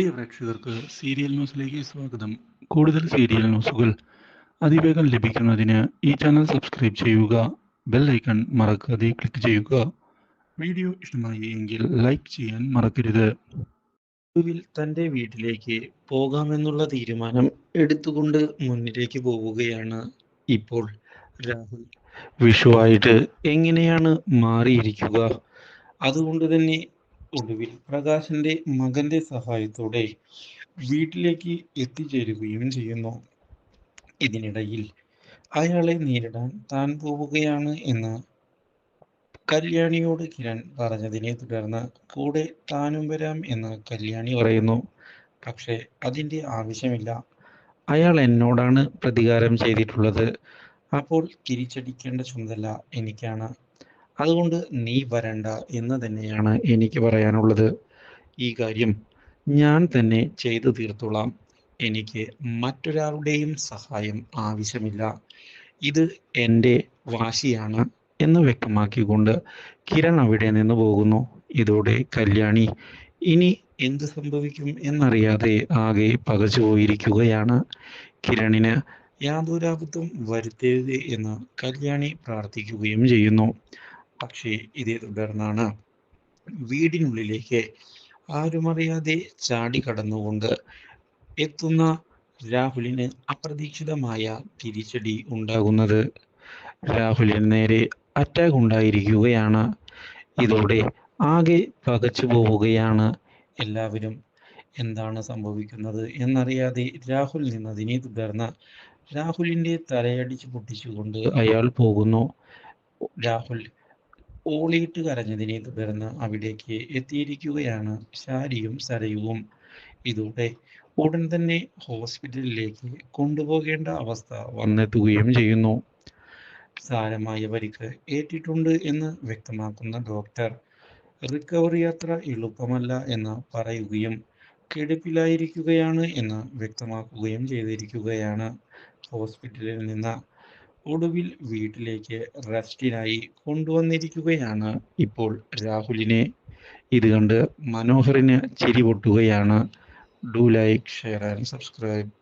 പ്രിയ പ്രേക്ഷകർക്ക് സീരിയൽ ന്യൂസിലേക്ക് സ്വാഗതം. കൂടുതൽ സീരിയൽ ന്യൂസുകൾ അതിവേഗം ലഭിക്കുന്നതിന് ഈ ചാനൽ സബ്സ്ക്രൈബ് ചെയ്യുക ബെൽ ഐക്കൺ മറക്കാതെ ക്ലിക്ക് ചെയ്യുക. വീഡിയോ ഇഷ്ടമായി എങ്കിൽ ലൈക്ക് ചെയ്യാൻ മറക്കരുത്. ഒടുവിൽ തന്റെ വീട്ടിലേക്ക് പോകാമെന്നുള്ള തീരുമാനം എടുത്തുകൊണ്ട് മുന്നിലേക്ക് പോവുകയാണ് ഇപ്പോൾ രാഹുൽ. വിഷുവായിട്ട് എങ്ങനെയാണ് മാറിയിരിക്കുക? അതുകൊണ്ട് തന്നെ ഒടുവിൽ പ്രകാശന്റെ മകന്റെ സഹായത്തോടെ വീട്ടിലേക്ക് എത്തിച്ചേരുകയും ചെയ്യുന്നു. ഇതിനിടയിൽ അയാളെ നേരിടാൻ താൻ പോവുകയാണ് എന്ന് കല്യാണിയോട് കിരൺ പറഞ്ഞതിനെ തുടർന്ന് കൂടെ താനും വരാം എന്ന് കല്യാണി പറയുന്നു. പക്ഷേ അതിന്റെ ആവശ്യമില്ല. അയാൾ എന്നോടാണ് പ്രതികാരം ചെയ്തിട്ടുള്ളത്. അപ്പോൾ തിരിച്ചടിക്കേണ്ട ചുമതല എനിക്കാണ്. അതുകൊണ്ട് നീ വരണ്ട എന്ന് തന്നെയാണ് എനിക്ക് പറയാനുള്ളത്. ഈ കാര്യം ഞാൻ തന്നെ ചെയ്തു തീർത്തോളാം. എനിക്ക് മറ്റൊരാളുടെയും സഹായം ആവശ്യമില്ല. ഇത് എന്റെ വാശിയാണ് എന്ന് വ്യക്തമാക്കിക്കൊണ്ട് കിരൺ അവിടെ നിന്ന് പോകുന്നു. ഇതോടെ കല്യാണി ഇനി എന്ത് സംഭവിക്കും എന്നറിയാതെ ആകെ പകച്ചു പോയിരിക്കുകയാണ്. കിരണിന് യാതൊരാപത്തും വരുത്തരുത് എന്ന് കല്യാണി പ്രാർത്ഥിക്കുകയും ചെയ്യുന്നു. പക്ഷേ ഇതേ തുടർന്നാണ് വീടിനുള്ളിലേക്ക് ആരുമറിയാതെ ചാടി കടന്നുകൊണ്ട് എത്തുന്ന രാഹുലിന് അപ്രതീക്ഷിതമായ തിരിച്ചടി ഉണ്ടാകുന്നത്. രാഹുലിന് നേരെ അറ്റാക്ക് ഉണ്ടായിരിക്കുകയാണ്. ഇതോടെ ആകെ പകച്ചു പോവുകയാണ് എല്ലാവരും. എന്താണ് സംഭവിക്കുന്നത് എന്നറിയാതെ രാഹുൽ നിന്നതിനെ തുടർന്ന് രാഹുലിന്റെ തലയടിച്ച് പൊട്ടിച്ചുകൊണ്ട് അയാൾ പോകുന്നു. രാഹുൽ ഓളിയിട്ട് കരഞ്ഞതിനെ തുടർന്ന് അവിടേക്ക് എത്തിയിരിക്കുകയാണ് ശാരിയും സരയുവും. ഇതോടെ ഉടൻ തന്നെ ഹോസ്പിറ്റലിലേക്ക് കൊണ്ടുപോകേണ്ട അവസ്ഥ വന്നെത്തുകയും ചെയ്യുന്നു. സാരമായ പരിക്ക് ഏറ്റിട്ടുണ്ട് എന്ന് വ്യക്തമാക്കുന്ന ഡോക്ടർ റിക്കവറി അത്ര എളുപ്പമല്ല എന്ന് പറയുകയും കിടപ്പിലായിരിക്കുകയാണ് എന്ന് വ്യക്തമാക്കുകയും ചെയ്തിരിക്കുകയാണ് ഹോസ്പിറ്റലിൽ നിന്ന്. ഒടുവിൽ വീട്ടിലേക്ക് റെസ്റ്റിനായി കൊണ്ടുവന്നിരിക്കുകയാണ് ഇപ്പോൾ രാഹുലിനെ. ഇത് കണ്ട് മനോഹറിന് ചിരി പൊട്ടുകയാണ്. Do like share and subscribe.